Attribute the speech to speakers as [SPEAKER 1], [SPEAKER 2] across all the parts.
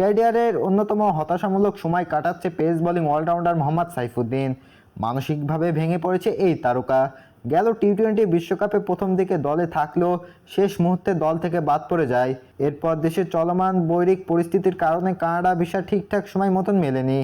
[SPEAKER 1] ক্যারিয়ারের অন্যতম হতাশামূলক সময় কাটাচ্ছে pace bowling allrounder Mohammad Saifuddin. মানসিকভাবে ভেঙে পড়েছে এই তারকা। গেল টি টোয়েন্টি বিশ্বকাপে প্রথম দিকে দলে থাকলেও শেষ মুহূর্তে দল থেকে বাদ পড়ে যায়। এরপর দেশের চলমান বৈরিক পরিস্থিতির কারণে কানাডা ভিসা ঠিকঠাক সময় মতন মেলেনি।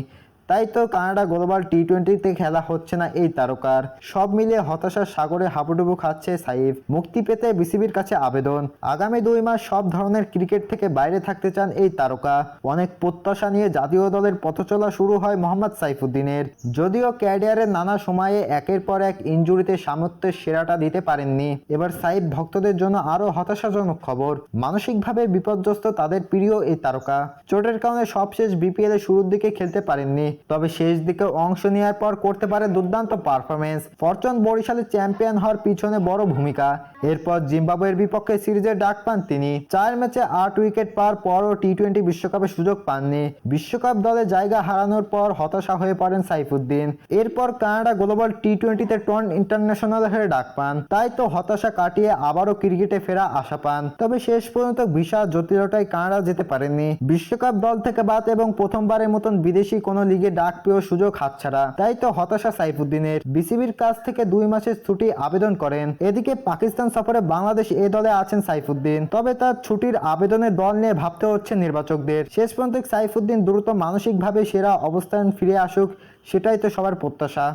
[SPEAKER 1] তাই তো কানাডা গ্লোবাল টি টোয়েন্টিতে খেলা হচ্ছে না এই তারকার। সব মিলিয়ে হতাশার সাগরে হাবুডুবু খাচ্ছে সাইফ। মুক্তি পেতে বিসিবির কাছে আবেদন। আগামী দুই মাস সব ধরনের ক্রিকেট থেকে বাইরে থাকতে চান এই তারকা। অনেক প্রত্যাশা নিয়ে জাতীয় দলের পথচলা শুরু হয় মোহাম্মদ সাইফুদ্দিনের। যদিও ক্যারিয়ারের নানা সময়ে একের পর এক ইনজুরিতে সামর্থ্যের সেরাটা দিতে পারেননি। এবার সাইফ ভক্তদের জন্য আরও হতাশাজনক খবর। মানসিকভাবে বিপর্যস্ত তাদের প্রিয় এই তারকা। চোটের কারণে সবশেষ বিপিএল এর শুরুর দিকে খেলতে পারেননি। তবে শেষ দিকে অংশ নেওয়ার পর করতে পারে দুর্দান্ত পারফরমেন্স ফরচুন বরিশালের চ্যাম্পিয়ন হওয়ার পিছনে বড় ভূমিকা। এরপর জিম্বাবুয়ের বিপক্ষে সিরিজে ডাক পান তিনি। চার ম্যাচে আট উইকেট পাওয়ার পরও টি টোয়েন্টি বিশ্বকাপে সুযোগ পাননি। বিশ্বকাপ দলে জায়গা হারানোর পর হতাশা হয়ে পড়েন সাইফুদ্দিন। এরপর কানাডা গ্লোবাল টি টোয়েন্টিতে টন ইন্টারন্যাশনাল হয়ে ডাক পান। তাই তো হতাশা কাটিয়ে আবারও ক্রিকেটে ফেরা আশা পান। তবে শেষ পর্যন্ত ভিসা জটিলতায় কানাডা যেতে পারেননি। বিশ্বকাপ দল থেকে বাদ এবং প্রথমবারের মতন বিদেশি কোনো লিগে ডাক পেয়েও সুযোগ হাতছাড়া। তাই তো হতাশা সাইফুদ্দিনের। বিসিবির কাছ থেকে দুই মাসের ছুটি আবেদন করেন। এদিকে পাকিস্তান সফরে বাংলাদেশ এ দলে আছেন সাইফুদ্দিন। তবে তার ছুটির আবেদনের দল নিয়ে ভাবতে হচ্ছে নির্বাচকদের। শেষ পর্যন্ত সাইফুদ্দিন দ্রুত মানসিকভাবে সেরা অবস্থান ফিরে আসুক, সেটাই তো সবার প্রত্যাশা।